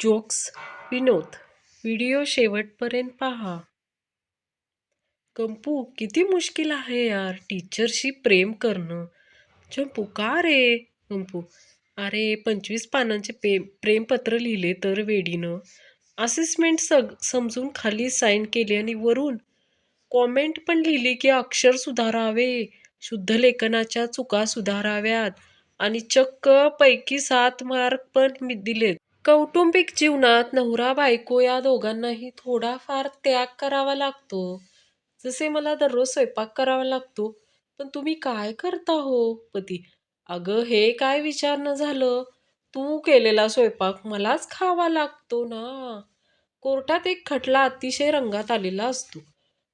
Jokes विनोद video शेवटपर्यंत पहा. कंपू किती मुश्किल आहे यार टीचरशी प्रेम करणं. चंपू का रे? कंपू अरे पंचवीस पानांचे पे प्रेमपत्र लिहिले तर वेडीनं. असेसमेंट सग समजून खाली साईन केली आणि वरून कॉमेंट पण लिहिली की अक्षर सुधारावे शुद्ध लेखनाच्या चुका सुधाराव्यात आणि चक्क पैकी सात मार्क पण मी दिलेत. कौटुंबिक जीवनात नवरा बायको या दोघांनाही थोडाफार त्याग करावा लागतो. जसे मला दररोज स्वयंपाक करावा लागतो पण तुम्ही काय करता हो पती? अगं हे काय विचारणं झालं? तू केलेला स्वयंपाक मलाच खावा लागतो ना. कोर्टात एक खटला अतिशय रंगात आलेला असतो.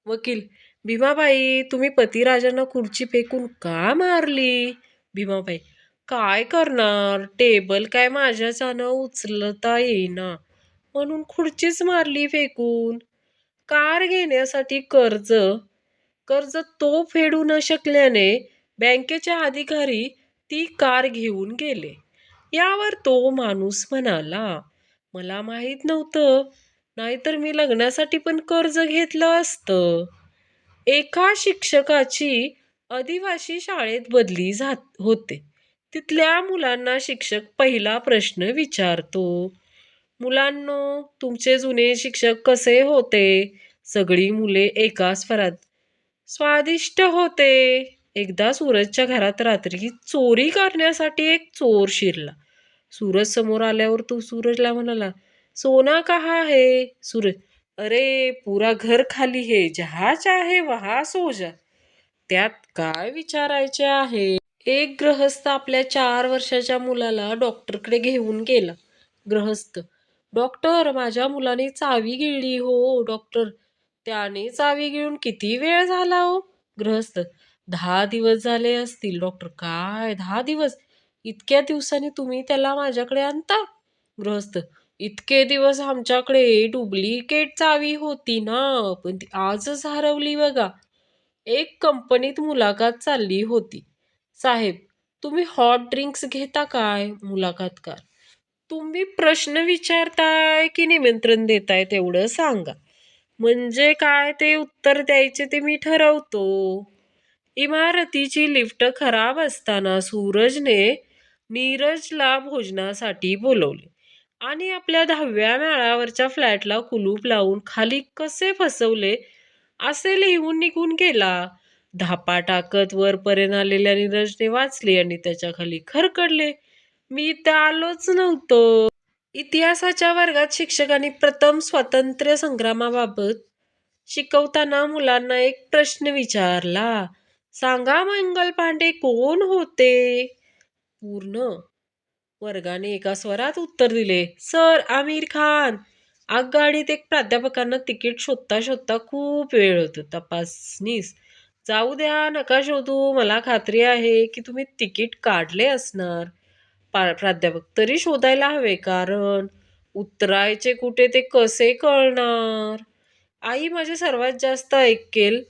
वकील भीमाबाई तुम्ही पतिराजांना खुर्ची फेकून का मारली? भीमाबाई काय करणार? टेबल काय माझ्याच्यानं उचलता येईना. म्हणून खुर्चीच मारली फेकून. कार घेण्यासाठी कर्ज. कर्ज तो फेडू न शकल्याने बँकेचे अधिकारी ती कार घेऊन गेले. यावर तो माणूस म्हणाला मला माहीत नव्हतं. नाहीतर मी लग्नासाठी पण कर्ज घेतलं असतं. एका शिक्षकाची आदिवासी शाळेत बदली जात होते. तिथल्या मुलांना शिक्षक पहिला प्रश्न विचारतो. मुलांनो तुमचे जुने शिक्षक कसे होते? सगळी मुले एका स्वरात स्वादिष्ट होते. एकदा सूरजच्या घरात रात्री चोरी करण्यासाठी एक चोर शिरला. सूरज समोर आल्यावर तो सूरजला म्हणाला सोना कहा है? सूरज अरे पुरा घर खाली हे. जहाज आहे वहा सोजा. त्यात काय विचारायचे आहे? एक ग्रहस्थ आपल्या चार वर्षाच्या मुलाला डॉक्टरकडे घेऊन गेला. ग्रहस्थ डॉक्टर माझ्या मुलाने चावी गिळली हो डॉक्टर. त्याने चावी गिळून किती वेळ झाला हो? ग्रहस्थ दहा दिवस झाले असतील डॉक्टर. काय दहा दिवस? इतक्या दिवसांनी तुम्ही त्याला माझ्याकडे आणता? गृहस्थ इतके दिवस आमच्याकडे डुप्लिकेट चावी होती ना पण ती आजच हरवली बघा. एक कंपनीत मुलाखत चालली होती. साहेब तुम्ही हॉट ड्रिंक्स घेता काय मुलाखतकार तुम्ही प्रश्न विचारताय की निमंत्रण देताय तेवढं सांगा. म्हणजे काय ते उत्तर द्यायचे ते मी ठरवतो. इमारतीची लिफ्ट खराब असताना सूरजने नीरजला भोजनासाठी बोलवले आणि आपल्या दहाव्या माळावरच्या फ्लॅटला कुलूप लावून खाली कसे फसवले असे लिहून निघून गेला. धापा टाकत वरपर्यंत आलेल्या नीरजने वाचले आणि त्याच्याखाली खरकडले मी तर आलोच नव्हतो. इतिहासाच्या वर्गात शिक्षकांनी प्रथम स्वातंत्र्य संग्रामाबाबत शिकवताना मुलांना एक प्रश्न विचारला. सांगा मंगल पांडे कोण होते? पूर्ण. वर्गाने एका स्वरात उत्तर दिले सर आमिर खान. आगगाडीत एक प्राध्यापकांना तिकीट शोधता शोधता खूप वेळ होतो. तपासनीस जाऊ द्या नका शोधू. मला खात्री आहे की तुम्ही तिकीट काढले असणार. पा प्राध्यापक तरी शोधायला हवे कारण उतरायचे कुठे ते कसे कळणार? आई माझे सर्वात जास्त ऐकेल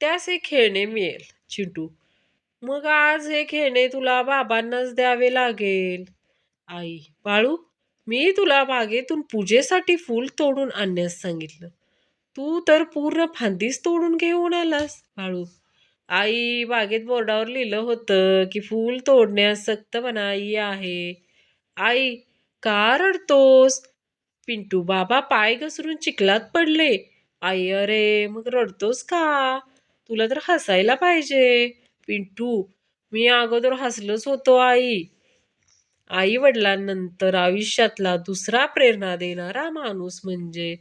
त्यास हे खेळणे मिळेल. चिंटू मग आज हे खेळणे तुला बाबांनाच द्यावे लागेल. आई बाळू मी तुला बागेतून पूजेसाठी फूल तोडून आणण्यास सांगितलं. तू तर पूर्ण फांदीच तोडून घेऊन आलास. बाळू आई बागेत बोर्डावर लिहिलं होतं की फूल तोडण्यास सक्त मनाई आहे. आई का रडतोस? पिंटू बाबा पाय घसरून चिखलात पडले. आई अरे मग रडतोस का? तुला तर हसायला पाहिजे. पिंटू मी अगोदर हसलोच होतो आई. आई वडिलांनंतर आयुष्यातला दुसरा प्रेरणा देणारा माणूस म्हणजे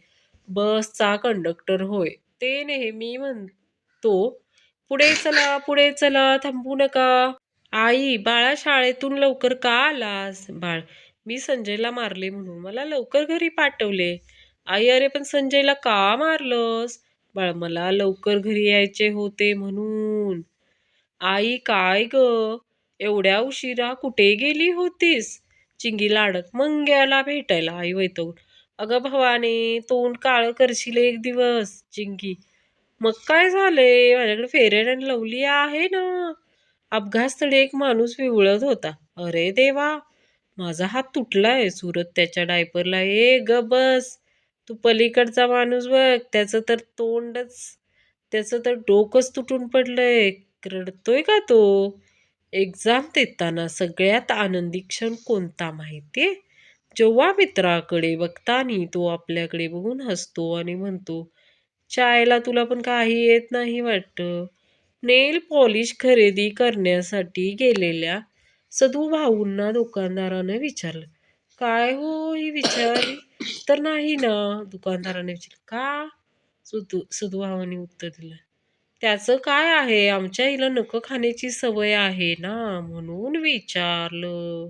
बसचा कंडक्टर होय. ते नेहमी म्हणतो पुढे चला पुढे चला थांबू नका. आई बाळा शाळेतून लवकर का आलास? बाळ मी संजयला मारले म्हणून मला लवकर घरी पाठवले. आई अरे पण संजयला का मारलंस? बाळ मला लवकर घरी यायचे होते म्हणून. आई काय ग? एवढ्या उशिरा कुठे गेली होतीस? चिंगी लाडत मंग्याला भेटायला. आई वैतवून अगं भवाने तोंड काळं करशील एक दिवस. चिंगी मग काय झाले माझ्याकडे फेरेन आणि लवली आहे ना. अपघातस्थळी एक माणूस विवळत होता. अरे देवा! माझा हात तुटलाय. सुरत त्याच्या डायपरला. ए ग बस! तू पलीकडचा माणूस बघ. त्याचं तर तोंडच त्याचं तर डोकंच तुटून पडलंय. रडतोय का तो? एक्झाम देताना सगळ्यात आनंदी क्षण कोणता माहितीये? जेव्हा मित्राकडे बघतानी तो आपल्याकडे बघून हसतो आणि म्हणतो चायला तुला पण काही येत नाही वाटतं? नेल पॉलिश खरेदी करण्यासाठी गेलेल्या सदू भाऊंना दुकानदाराने विचारलं. काय हो ही विचारली तर नाही ना दुकानदाराने विचारलं. का? सुदू सदूभावाने उत्तर दिलं. त्याचं काय आहे? आमच्या हिला नकं खाण्याची सवय आहे ना म्हणून विचारलं.